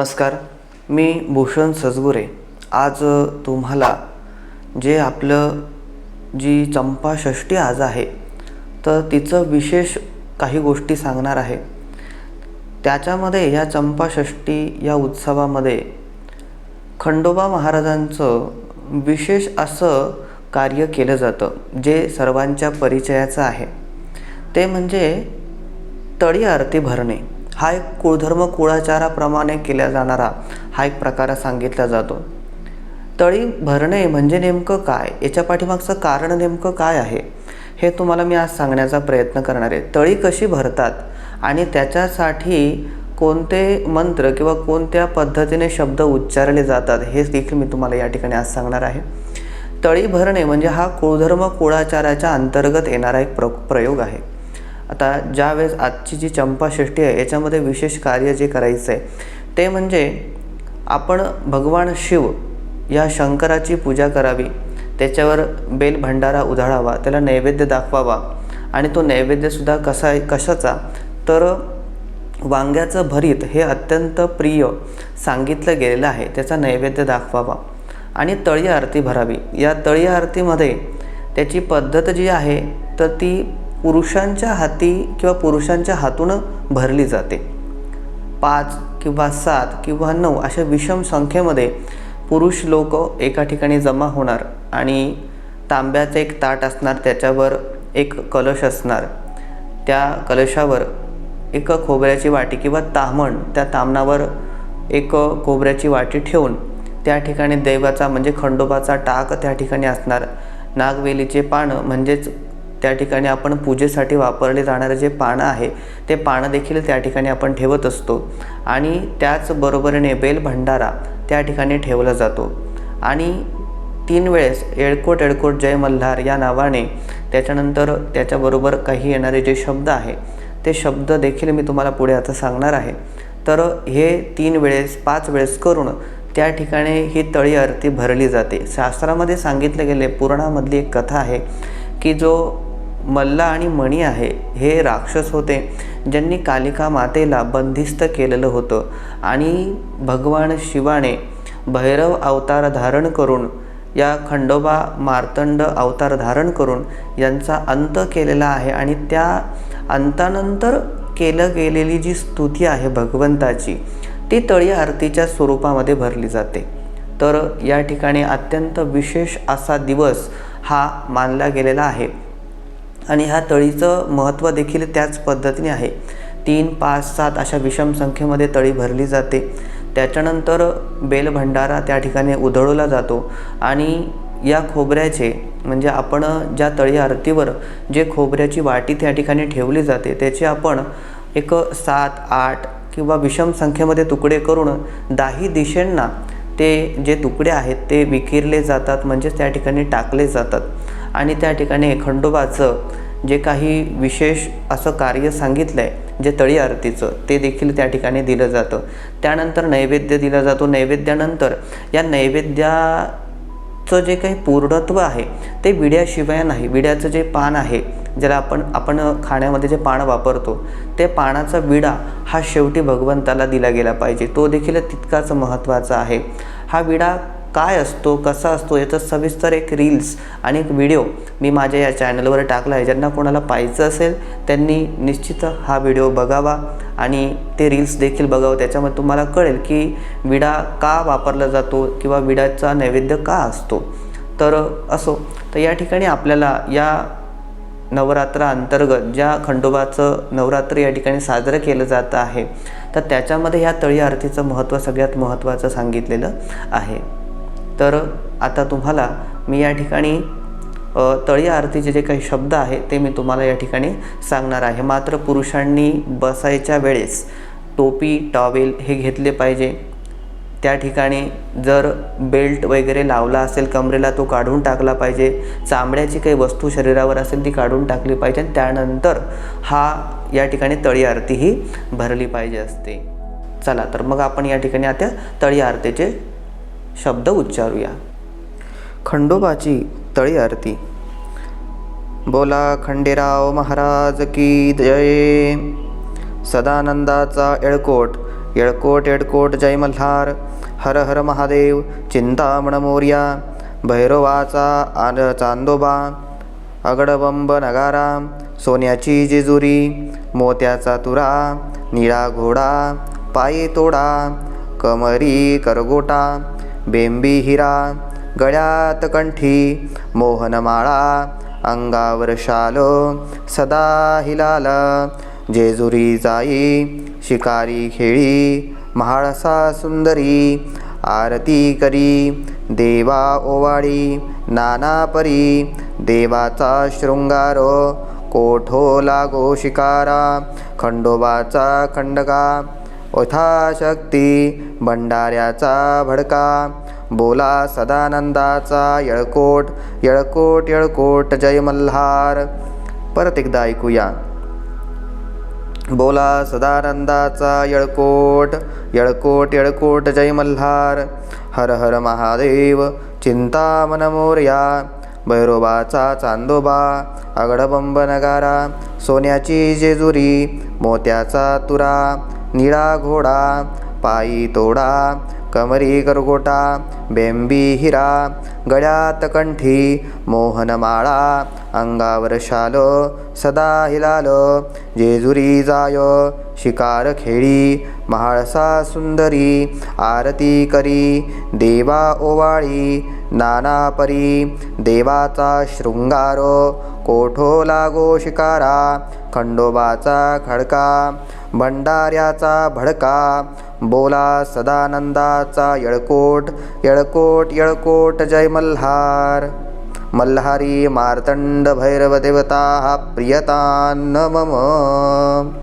नमस्कार मी भूषण सजगुरे. आज तुम्हाला जे आपलं जी चंपाषष्ठी आज आहे तर तिचं विशेष काही गोष्टी सांगणार आहे. त्याच्यामध्ये या चंपाषष्ठी या उत्सवामध्ये खंडोबा महाराजांचं विशेष असं कार्य केलं जातं जे सर्वांच्या परिचयाचं आहे. ते म्हणजे तळी आरती भरणे. हा एक कुळधर्म कुळाचाराप्रमाणे केला जाणारा हा एक प्रकार सांगितला जातो. तळी भरणे म्हणजे नेमकं काय? याच्या पाठीमागचं कारण नेमकं काय आहे? हे तुम्हाला मी आज सांगण्याचा प्रयत्न करणार आहे. तळी कशी भरतात आणि त्याच्यासाठी कोणते मंत्र किंवा कोणत्या पद्धतीने शब्द उच्चारले जातात हे देखील मी तुम्हाला या ठिकाणी आज सांगणार आहे. तळी भरणे म्हणजे हा कुळधर्म कुळाचाराच्या अंतर्गत येणारा एक प्र प्रयोग आहे. आता ज्यावेळेस आजची जी चंपाषष्ठी आहे याच्यामध्ये विशेष कार्य जे करायचं आहे ते म्हणजे आपण भगवान शिव या शंकराची पूजा करावी त्याच्यावर बेल भंडारा उधाळावा त्याला नैवेद्य दाखवावा आणि तो नैवेद्यसुद्धा कसा आहे कशाचा तर वांग्याचं भरीत हे अत्यंत प्रिय सांगितलं गेलेलं आहे त्याचा नैवेद्य दाखवावा आणि तळी आरती भरावी. या तळी आरतीमध्ये त्याची पद्धत जी आहे तर ती पुरुषांच्या हाती किंवा पुरुषांच्या हातून भरली जाते. पाच किंवा सात किंवा नऊ अशा विषम संख्येमध्ये पुरुष लोक एका ठिकाणी जमा होणार आणि तांब्याचं एक ताट असणार त्याच्यावर एक कलश असणार. त्या कलशावर एक खोबऱ्याची वाटी किंवा तामण त्या तामणावर एक खोबऱ्याची वाटी ठेवून त्या ठिकाणी दैवाचा म्हणजे खंडोबाचा टाक त्या ठिकाणी असणार. नागवेलीचे पानं म्हणजेच त्या ठिकाणी आपण पूजेसाठी वापरले जाणारे जे पानं आहे ते पानं देखील त्या ठिकाणी आपण ठेवत असतो. आणि त्याचबरोबरीने बेल भंडारा त्या ठिकाणी ठेवला जातो. आणि तीन वेळेस एळकोट एळकोट जय मल्हार या नावाने त्याच्यानंतर त्याच्याबरोबर काही येणारे जे शब्द आहे ते शब्द देखील मी तुम्हाला पुढे आता सांगणार आहे. तर हे तीन वेळेस पाच वेळेस करून त्या ठिकाणी ही तळी आरती भरली जाते. शास्त्रामध्ये सांगितलं गेले पुराणामधली एक कथा आहे की जो मल्ला आणि मणी आहे हे राक्षस होते ज्यांनी कालिका मातेला बंदिस्त केलेलं होतं. आणि भगवान शिवाने भैरव अवतार धारण करून या खंडोबा मार्तंड अवतार धारण करून यांचा अंत केलेला आहे आणि त्या अंतानंतर केलं गेलेली जी स्तुती आहे भगवंताची ती तळी आरतीच्या स्वरूपामध्ये भरली जाते. तर या ठिकाणी अत्यंत विशेष असा दिवस हा मानला गेलेला आहे. आणि ह्या तळीचं महत्त्व देखील त्याच पद्धतीने आहे. तीन पाच सात अशा विषम संख्येमध्ये तळी भरली जाते. त्याच्यानंतर बेलभंडारा त्या ठिकाणी उधळवला जातो आणि या खोबऱ्याचे म्हणजे आपण ज्या तळी आरतीवर जे खोबऱ्याची वाटी त्या ठिकाणी ठेवली जाते त्याचे आपण एक सात आठ किंवा विषम संख्येमध्ये तुकडे करून दाही दिशेंना ते जे तुकडे आहेत ते विखिरले जातात म्हणजेच त्या ठिकाणी टाकले जातात. आणि त्या ठिकाणी खंडोबाचं जे काही विशेष असं कार्य सांगितलं आहे जे तळी आरतीचं ते देखील त्या ठिकाणी दिलं जातं. त्यानंतर नैवेद्य दिला जातो. नैवेद्यानंतर या नैवेद्याचं जे काही पूर्णत्व आहे ते विड्याशिवाय नाही. विड्याचं जे पान आहे ज्याला आपण आपण खाण्यामध्ये जे पान वापरतो ते पानाचा विडा हा शेवटी भगवंताला दिला गेला पाहिजे. तो देखील तितकाच महत्त्वाचा आहे. हा विडा काय असतो कसा असतो याचं सविस्तर एक रील्स आणि एक व्हिडिओ मी माझ्या या चॅनलवर टाकला आहे. ज्यांना कोणाला पाहायचं असेल त्यांनी निश्चित हा व्हिडिओ बघावा आणि ते रील्स देखील बघावं. त्याच्यामध्ये तुम्हाला कळेल की विडा का वापरला जातो किंवा विडाचा नैवेद्य का असतो. तर असो तर या ठिकाणी आपल्याला या नवरात्राअंतर्गत ज्या खंडोबाचं नवरात्र या ठिकाणी साजरं केलं जातं आहे तर त्याच्यामध्ये ह्या तळी आरतीचं महत्त्व सगळ्यात महत्त्वाचं सांगितलेलं आहे. तर आता तुम्हाला मी या ठिकाणी तळी आरतीचे जे काही शब्द आहे ते मी तुम्हाला या ठिकाणी सांगणार आहे. मात्र पुरुषांनी बसायच्या वेळेस टोपी टॉवेल हे घेतले पाहिजे. त्या ठिकाणी जर बेल्ट वगैरे लावला असेल कमरेला तो काढून टाकला पाहिजे चामड्याची काही वस्तू शरीरावर असेल ती काढून टाकली पाहिजे आणि त्यानंतर हा या ठिकाणी तळी आरती ही भरली पाहिजे असते. चला तर मग आपण या ठिकाणी आता तळी आरतीचे शब्द उच्चारूया. खंडोबाची तळी आरती. बोला खंडेराव महाराज की जय. सदानंदाचा येळकोट येळकोट येळकोट जय मल्हार. हर हर महादेव चिंतामण मोर्या. भैरवाचा आन चांदोबा. अगडबंब नगारा सोन्याची जेजुरी. मोत्याचा तुरा निळा घोडा. पायी तोडा. कमरी करगोटा. बेंबी हिरा गळ्यात कंठी मोहनमाळा अंगावर शाल सदा हिलाल जेजुरी जाई शिकारी खेळी म्हाळसा सुंदरी आरती करी देवा ओवाळी नाना परी देवाचा शृंगार कोठो लागो शिकारा खंडोबाचा खंडका यथाशक्ती भंडाऱ्याचा भडका बोला सदानंदाचा येळकोट येळकोट येळकोट जय मल्हार. परत एकदा ऐकूया. बोला सदानंदाचा येळकोट येळकोट येळकोट जय मल्हार. हर हर महादेव चिंतामन मोर्या. भैरोबाचा चांदोबा अगडबंब नगारा. सोन्याची जेजुरी मोत्याचा तुरा. निळा घोडा पायी तोडा कमरी करगोटा बेंबी हिरा गळ्यात कंठी मोहनमाळा अंगावर शाल सदा हिलाल जेजुरी जाय शिकार खेळी महाळसा सुंदरी आरती करी देवा ओवाळी नाना परी देवाचा शृंगार कोठो लागो शिकारा खंडोबाचा खडका भंडाऱ्याचा भडका बोला सदानंदाचा येळकोट येळकोट येळकोट जय मल्हार. मल्हारी मार्तंड भैरव देवता मम